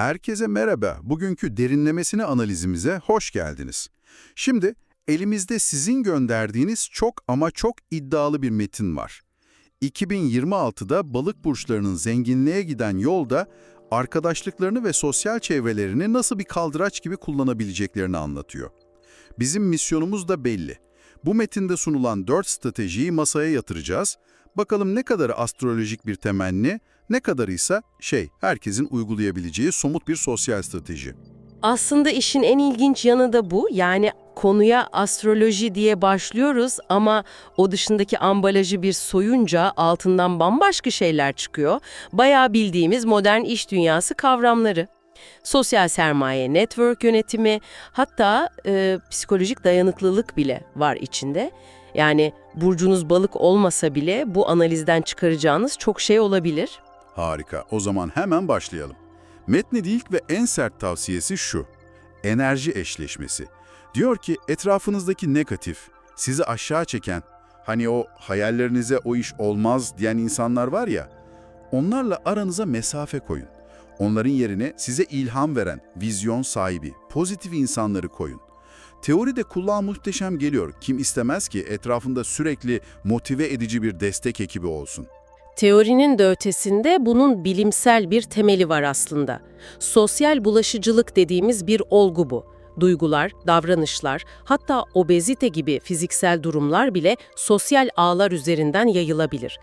Herkese merhaba. Bugünkü derinlemesine analizimize hoş geldiniz. Şimdi elimizde sizin gönderdiğiniz çok ama çok iddialı bir metin var. 2026'da balık burçlarının zenginliğe giden yolda arkadaşlıklarını ve sosyal çevrelerini nasıl bir kaldıraç gibi kullanabileceklerini anlatıyor. Bizim misyonumuz da belli. Bu metinde sunulan 4 stratejiyi masaya yatıracağız. Bakalım ne kadarı astrolojik bir temenni, ne kadarı ise şey, herkesin uygulayabileceği somut bir sosyal strateji. Aslında işin en ilginç yanı da bu. Yani konuya astroloji diye başlıyoruz ama o dışındaki ambalajı bir soyunca altından bambaşka şeyler çıkıyor. Bayağı bildiğimiz modern iş dünyası kavramları. Sosyal sermaye, network yönetimi, hatta e, psikolojik dayanıklılık bile var içinde. Yani burcunuz balık olmasa bile bu analizden çıkaracağınız çok şey olabilir. Harika, o zaman hemen başlayalım. Metnin ilk ve en sert tavsiyesi şu, enerji eşleşmesi. Diyor ki etrafınızdaki negatif, sizi aşağı çeken, hani o hayallerinize o iş olmaz diyen insanlar var ya, onlarla aranıza mesafe koyun. Onların yerine size ilham veren, vizyon sahibi, pozitif insanları koyun. Teoride kulağa muhteşem geliyor. Kim istemez ki etrafında sürekli motive edici bir destek ekibi olsun. Teorinin de ötesinde bunun bilimsel bir temeli var aslında. Sosyal bulaşıcılık dediğimiz bir olgu bu. Duygular, davranışlar, hatta obezite gibi fiziksel durumlar bile sosyal ağlar üzerinden yayılabilir.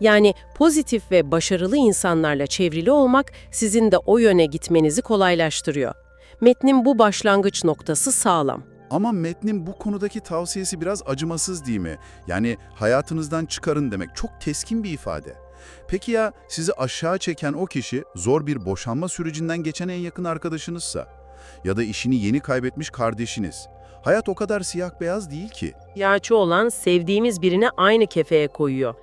Yani pozitif ve başarılı insanlarla çevrili olmak sizin de o yöne gitmenizi kolaylaştırıyor. Metnin bu başlangıç noktası sağlam. Ama metnin bu konudaki tavsiyesi biraz acımasız değil mi? Yani hayatınızdan çıkarın demek çok keskin bir ifade. Peki ya sizi aşağı çeken o kişi zor bir boşanma sürecinden geçen en yakın arkadaşınızsa? Ya da işini yeni kaybetmiş kardeşiniz? Hayat o kadar siyah beyaz değil ki. Gerçi olan sevdiğimiz birini aynı kefeye koyuyor.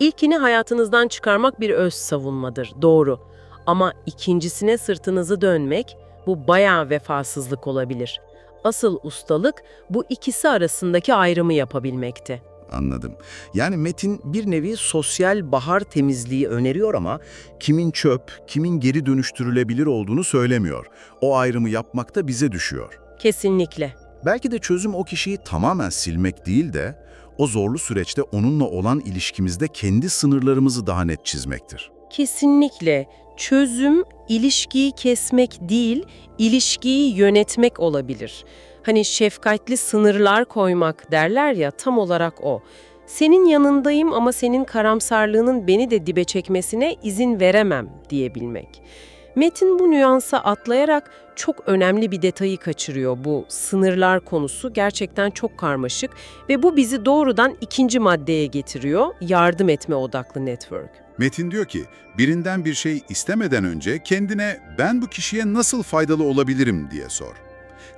İlkini hayatınızdan çıkarmak bir öz savunmadır, doğru. Ama ikincisine sırtınızı dönmek, bu bayağı vefasızlık olabilir. Asıl ustalık bu ikisi arasındaki ayrımı yapabilmekte. Anladım. Yani Metin bir nevi sosyal bahar temizliği öneriyor ama kimin çöp, kimin geri dönüştürülebilir olduğunu söylemiyor. O ayrımı yapmak da bize düşüyor. Kesinlikle. Belki de çözüm o kişiyi tamamen silmek değil de o zorlu süreçte onunla olan ilişkimizde kendi sınırlarımızı daha net çizmektir. Kesinlikle. Çözüm ilişkiyi kesmek değil, ilişkiyi yönetmek olabilir. Hani şefkatli sınırlar koymak derler ya tam olarak o. Senin yanındayım ama senin karamsarlığının beni de dibe çekmesine izin veremem diyebilmek. Metin bu nüansa atlayarak çok önemli bir detayı kaçırıyor bu sınırlar konusu gerçekten çok karmaşık ve bu bizi doğrudan ikinci maddeye getiriyor yardım etme odaklı network. Metin diyor ki, birinden bir şey istemeden önce kendine ben bu kişiye nasıl faydalı olabilirim diye sor.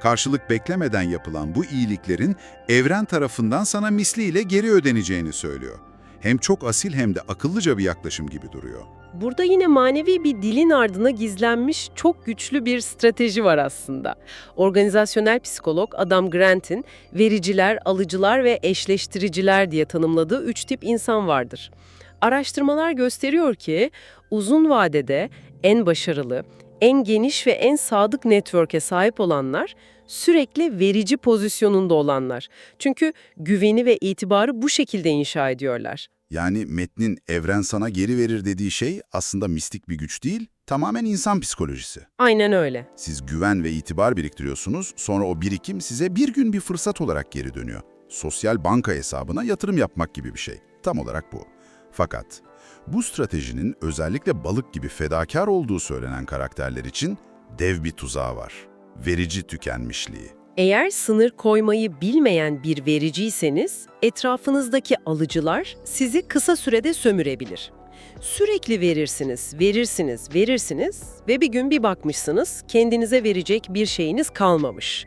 Karşılık beklemeden yapılan bu iyiliklerin evren tarafından sana misliyle geri ödeneceğini söylüyor. Hem çok asil hem de akıllıca bir yaklaşım gibi duruyor. Burada yine manevi bir dilin ardına gizlenmiş çok güçlü bir strateji var aslında. Organizasyonel psikolog Adam Grant'in vericiler, alıcılar ve eşleştiriciler diye tanımladığı üç tip insan vardır. Araştırmalar gösteriyor ki uzun vadede en başarılı, en geniş ve en sadık network'e sahip olanlar sürekli verici pozisyonunda olanlar. Çünkü güveni ve itibarı bu şekilde inşa ediyorlar. Yani metnin evren sana geri verir dediği şey aslında mistik bir güç değil, tamamen insan psikolojisi. Aynen öyle. Siz güven ve itibar biriktiriyorsunuz, sonra o birikim size bir gün bir fırsat olarak geri dönüyor. Sosyal banka hesabına yatırım yapmak gibi bir şey. Tam olarak bu. Fakat bu stratejinin özellikle balık gibi fedakar olduğu söylenen karakterler için dev bir tuzağı var. Verici tükenmişliği. Eğer sınır koymayı bilmeyen bir vericiyseniz, etrafınızdaki alıcılar sizi kısa sürede sömürebilir. Sürekli verirsiniz, verirsiniz, verirsiniz ve bir gün bir bakmışsınız kendinize verecek bir şeyiniz kalmamış.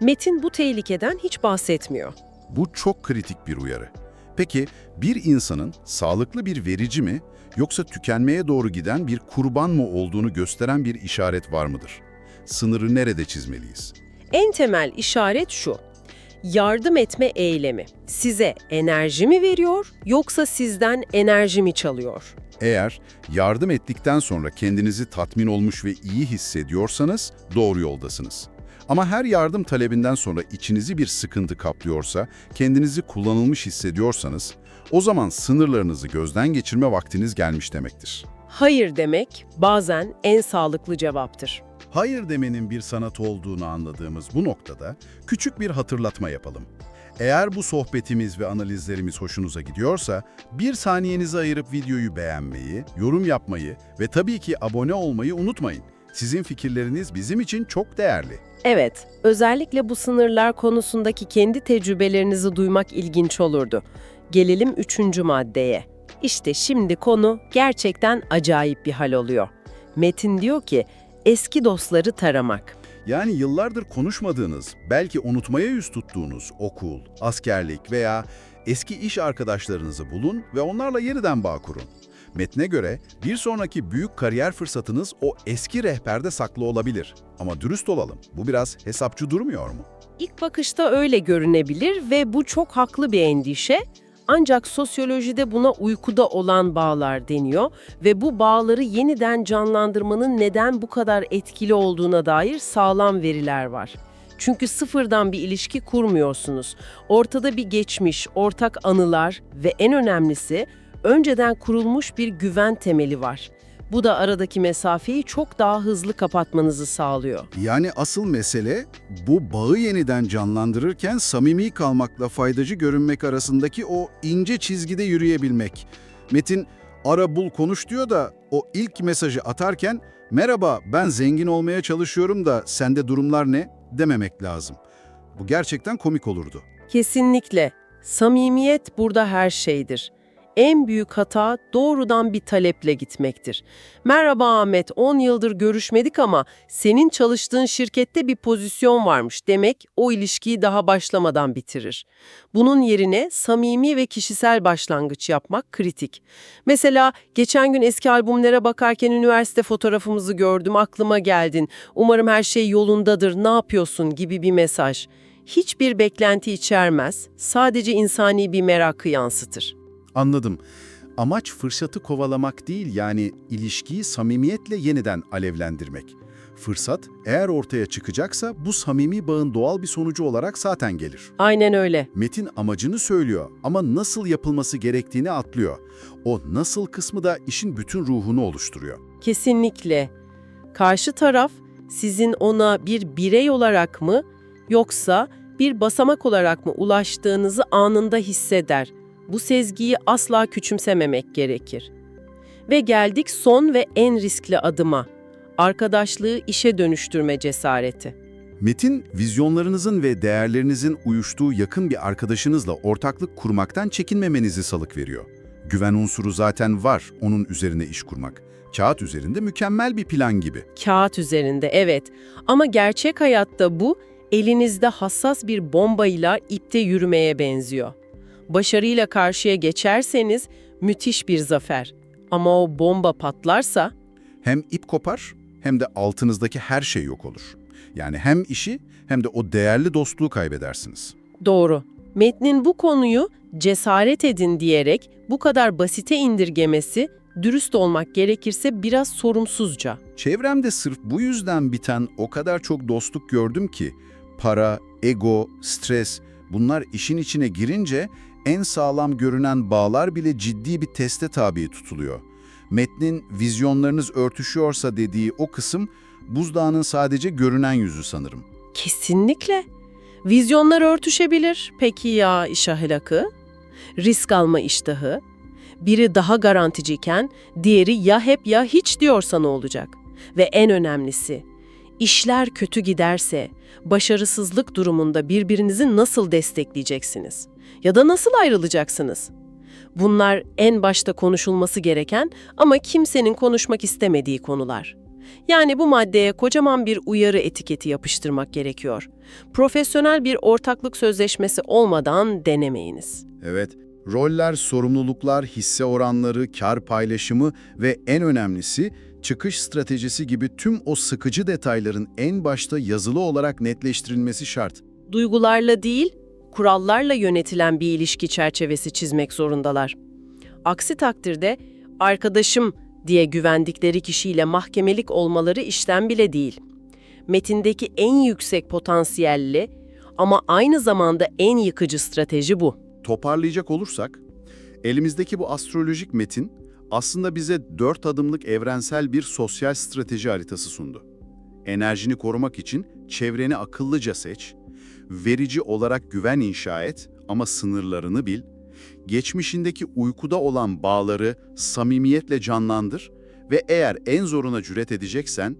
Metin bu tehlikeden hiç bahsetmiyor. Bu çok kritik bir uyarı. Peki bir insanın sağlıklı bir verici mi yoksa tükenmeye doğru giden bir kurban mı olduğunu gösteren bir işaret var mıdır? Sınırı nerede çizmeliyiz? En temel işaret şu. Yardım etme eylemi size enerji mi veriyor yoksa sizden enerji mi çalıyor? Eğer yardım ettikten sonra kendinizi tatmin olmuş ve iyi hissediyorsanız doğru yoldasınız. Ama her yardım talebinden sonra içinizi bir sıkıntı kaplıyorsa, kendinizi kullanılmış hissediyorsanız, o zaman sınırlarınızı gözden geçirme vaktiniz gelmiş demektir. Hayır demek bazen en sağlıklı cevaptır. Hayır demenin bir sanat olduğunu anladığımız bu noktada küçük bir hatırlatma yapalım. Eğer bu sohbetimiz ve analizlerimiz hoşunuza gidiyorsa, bir saniyenizi ayırıp videoyu beğenmeyi, yorum yapmayı ve tabii ki abone olmayı unutmayın. Sizin fikirleriniz bizim için çok değerli. Evet, özellikle bu sınırlar konusundaki kendi tecrübelerinizi duymak ilginç olurdu. Gelelim üçüncü maddeye. İşte şimdi konu gerçekten acayip bir hal oluyor. Metin diyor ki, eski dostları taramak. Yani yıllardır konuşmadığınız, belki unutmaya yüz tuttuğunuz okul, askerlik veya eski iş arkadaşlarınızı bulun ve onlarla yeniden bağ kurun. Metne göre bir sonraki büyük kariyer fırsatınız o eski rehberde saklı olabilir. Ama dürüst olalım, bu biraz hesapçı durmuyor mu? İlk bakışta öyle görünebilir ve bu çok haklı bir endişe. Ancak sosyolojide buna uykuda olan bağlar deniyor ve bu bağları yeniden canlandırmanın neden bu kadar etkili olduğuna dair sağlam veriler var. Çünkü sıfırdan bir ilişki kurmuyorsunuz. Ortada bir geçmiş, ortak anılar ve en önemlisi önceden kurulmuş bir güven temeli var. Bu da aradaki mesafeyi çok daha hızlı kapatmanızı sağlıyor. Yani asıl mesele bu bağı yeniden canlandırırken samimi kalmakla faydacı görünmek arasındaki o ince çizgide yürüyebilmek. Metin ara bul konuş diyor da o ilk mesajı atarken merhaba ben zengin olmaya çalışıyorum da sende durumlar ne dememek lazım. Bu gerçekten komik olurdu. Kesinlikle. Samimiyet burada her şeydir. En büyük hata doğrudan bir taleple gitmektir. Merhaba Ahmet, 10 yıldır görüşmedik ama senin çalıştığın şirkette bir pozisyon varmış demek o ilişkiyi daha başlamadan bitirir. Bunun yerine samimi ve kişisel başlangıç yapmak kritik. Mesela geçen gün eski albümlere bakarken üniversite fotoğrafımızı gördüm, aklıma geldin. Umarım her şey yolundadır, ne yapıyorsun gibi bir mesaj. Hiçbir beklenti içermez, sadece insani bir merakı yansıtır. Anladım. Amaç fırsatı kovalamak değil yani ilişkiyi samimiyetle yeniden alevlendirmek. Fırsat eğer ortaya çıkacaksa bu samimi bağın doğal bir sonucu olarak zaten gelir. Aynen öyle. Metin amacını söylüyor ama nasıl yapılması gerektiğini atlıyor. O nasıl kısmı da işin bütün ruhunu oluşturuyor. Kesinlikle. Karşı taraf sizin ona bir birey olarak mı yoksa bir basamak olarak mı ulaştığınızı anında hisseder. Bu sezgiyi asla küçümsememek gerekir. Ve geldik son ve en riskli adıma. Arkadaşlığı işe dönüştürme cesareti. Metin, vizyonlarınızın ve değerlerinizin uyuştuğu yakın bir arkadaşınızla ortaklık kurmaktan çekinmemenizi salık veriyor. Güven unsuru zaten var onun üzerine iş kurmak. Kağıt üzerinde mükemmel bir plan gibi. Kağıt üzerinde evet ama gerçek hayatta bu elinizde hassas bir bombayla ipte yürümeye benziyor. Başarıyla karşıya geçerseniz müthiş bir zafer. Ama o bomba patlarsa Hem ip kopar hem de altınızdaki her şey yok olur. Yani hem işi hem de o değerli dostluğu kaybedersiniz. doğru. Metnin bu konuyu cesaret edin diyerek bu kadar basite indirgemesi dürüst olmak gerekirse biraz sorumsuzca. Çevremde sırf bu yüzden biten o kadar çok dostluk gördüm ki para, ego, stres bunlar işin içine girince en sağlam görünen bağlar bile ciddi bir teste tabi tutuluyor. Metnin vizyonlarınız örtüşüyorsa dediği o kısım buzdağının sadece görünen yüzü sanırım. Kesinlikle. Vizyonlar örtüşebilir. Peki ya iş ahlakı? Risk alma iştahı? Biri daha garanticiyken diğeri ya hep ya hiç diyorsa ne olacak? Ve en önemlisi, işler kötü giderse başarısızlık durumunda birbirinizi nasıl destekleyeceksiniz? Ya da nasıl ayrılacaksınız? Bunlar en başta konuşulması gereken ama kimsenin konuşmak istemediği konular. Yani bu maddeye kocaman bir uyarı etiketi yapıştırmak gerekiyor. Profesyonel bir ortaklık sözleşmesi olmadan denemeyiniz. Evet, roller, sorumluluklar, hisse oranları, kar paylaşımı ve en önemlisi çıkış stratejisi gibi tüm o sıkıcı detayların en başta yazılı olarak netleştirilmesi şart. Duygularla değil, kurallarla yönetilen bir ilişki çerçevesi çizmek zorundalar. Aksi takdirde arkadaşım diye güvendikleri kişiyle mahkemelik olmaları işten bile değil. Metindeki en yüksek potansiyelli ama aynı zamanda en yıkıcı strateji bu. Toparlayacak olursak, elimizdeki bu astrolojik metin aslında bize dört adımlık evrensel bir sosyal strateji haritası sundu. Enerjini korumak için çevreni akıllıca seç, verici olarak güven inşa et ama sınırlarını bil, geçmişindeki uykuda olan bağları samimiyetle canlandır ve eğer en zoruna cüret edeceksen,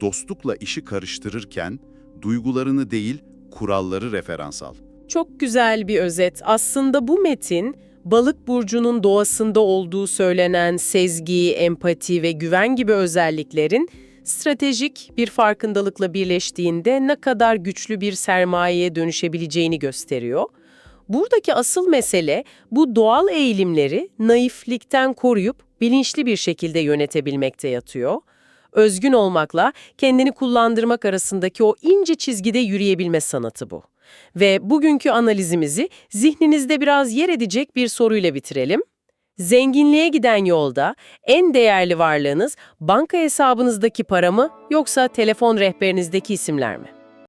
dostlukla işi karıştırırken duygularını değil, kuralları referans al. Çok güzel bir özet. Aslında bu metin, balık burcunun doğasında olduğu söylenen sezgi, empati ve güven gibi özelliklerin stratejik bir farkındalıkla birleştiğinde ne kadar güçlü bir sermayeye dönüşebileceğini gösteriyor. Buradaki asıl mesele bu doğal eğilimleri naiflikten koruyup bilinçli bir şekilde yönetebilmekte yatıyor. Özgün olmakla kendini kullandırmak arasındaki o ince çizgide yürüyebilme sanatı bu. Ve bugünkü analizimizi zihninizde biraz yer edecek bir soruyla bitirelim. Zenginliğe giden yolda en değerli varlığınız banka hesabınızdaki para mı yoksa telefon rehberinizdeki isimler mi?